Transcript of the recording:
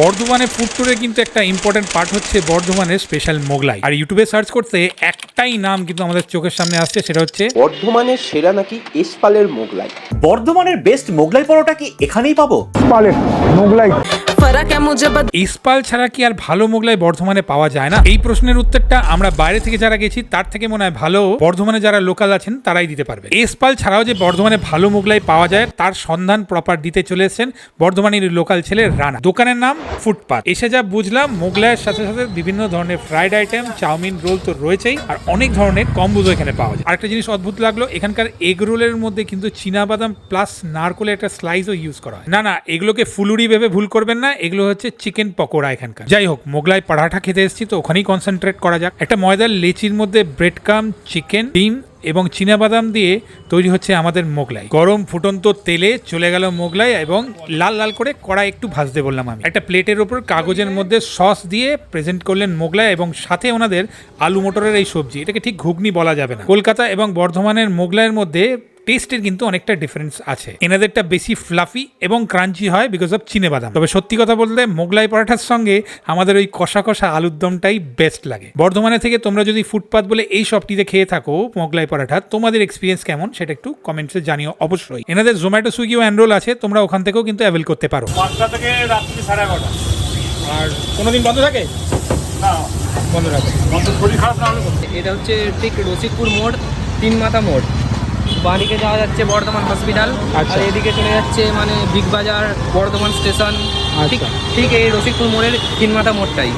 বর্ধমানে ফুড কিন্তু একটা ইম্পর্টেন্ট পার্ট হচ্ছে বর্ধমানের স্পেশাল মোগলাই। আর ইউটিউবে সার্চ করতে একটাই নাম কিন্তু আমাদের চোখের সামনে আসছে সেটা হচ্ছে বর্ধমানের সেরা নাকি এসপালের মোগলাই? বর্ধমানের বেস্ট মোগলাই পরোটা কি এখানেই পাবো? মোগলাই। ইস্পাল ছাড়া কি আর ভালো মোগলাই বর্ধমানে পাওয়া যায় না? এই প্রশ্নের উত্তরটা আমরা বাইরে থেকে যারা গেছি, তার থেকে মনে হয় ভালো। বর্ধমানে যারা লোকাল আছেন, তারাই দিতে পারবে। এসপাল ছাড়াও যে বর্ধমানে ভালো মোগলাই পাওয়া যায়, তার সন্ধান প্রপার দিতে চলে এসেছেন বর্ধমানের লোকাল ছেলে রানা। দোকানের নাম ফুটপাথ এসে যা বুঝলাম, মোগলাইয়ের সাথে সাথে বিভিন্ন ধরনের ফ্রাইড আইটেম চাউমিন রোল তো রয়েছেই, আর অনেক ধরনের কম্বোজও এখানে পাওয়া যায়। আরেকটা জিনিস অদ্ভুত লাগল, এখানকার এগ রোলের মধ্যে কিন্তু বাদাম প্লাস নারকোলের একটা স্লাইসও ইউজ করা হয়। না না, এগুলোকে ফুলুরি ভেবে ভুল করবেন না এগুলো হচ্ছে চিকেন পকোড়া এখানকার। যাই হোক মোগলাই পাড়াটা খেতে এসেছি, তো ওখানেই কনসেন্ট্রেট করা যাক। একটা ময়দার লেচির মধ্যে ব্রেড কাম চিকেন ডিম এবং বাদাম দিয়ে তৈরি হচ্ছে আমাদের মোগলাই। গরম ফুটন্ত তেলে চলে গেল মোগলাই এবং লাল লাল করে কড়াই একটু ভাজতে বললাম আমি। একটা প্লেটের ওপর কাগজের মধ্যে সস দিয়ে প্রেজেন্ট করলেন মোগলাই এবং সাথে ওনাদের আলু মটরের এই সবজি। এটাকে ঠিক ঘুগনি বলা যাবে না। কলকাতা এবং বর্ধমানের মোগলাইয়ের মধ্যে টেস্টের কিন্তু অনেকটা ডিফারেন্স আছে। এনাদেরটা বেশি ফ্লাফি এবং ক্রাঞ্চি হয় বিকজ অফ চিনে বাদাম তবে সত্যি কথা বলতে মোগলাই পরাঠার সঙ্গে আমাদের ওই কষা কষা আলুর দমটাই বেস্ট লাগে। বর্ধমানে থেকে তোমরা যদি ফুটপাথ বলে এই শপটিতে খেয়ে থাকো মোগলাই পরাঠা তোমাদের এক্সপিরিয়েন্স কেমন সেটা একটু কমেন্টসে জানিও অবশ্যই। এনাদের জোম্যাটো সুইগি ও অ্যানরোল আছে তোমরা ওখান থেকেও কিন্তু অ্যাভেল করতে পারো। পাঁচটা থেকে রাত্রি সাড়ে এগারোটা। আর কোনোদিন বন্ধ থাকে? না। বন্ধ থাকে। এটা হচ্ছে ঠিক রসিকপুর মোড় তিন মাথা মোড়। বাঁদিকে যাওয়া যাচ্ছে বর্ধমান হসপিটাল আচ্ছা। আর এদিকে চলে যাচ্ছে মানে বিগ বাজার বর্ধমান স্টেশন ঠিক আচ্ছা। ঠিক এই রসিকপুর মোড়ের তিন মাথা মোড়টাই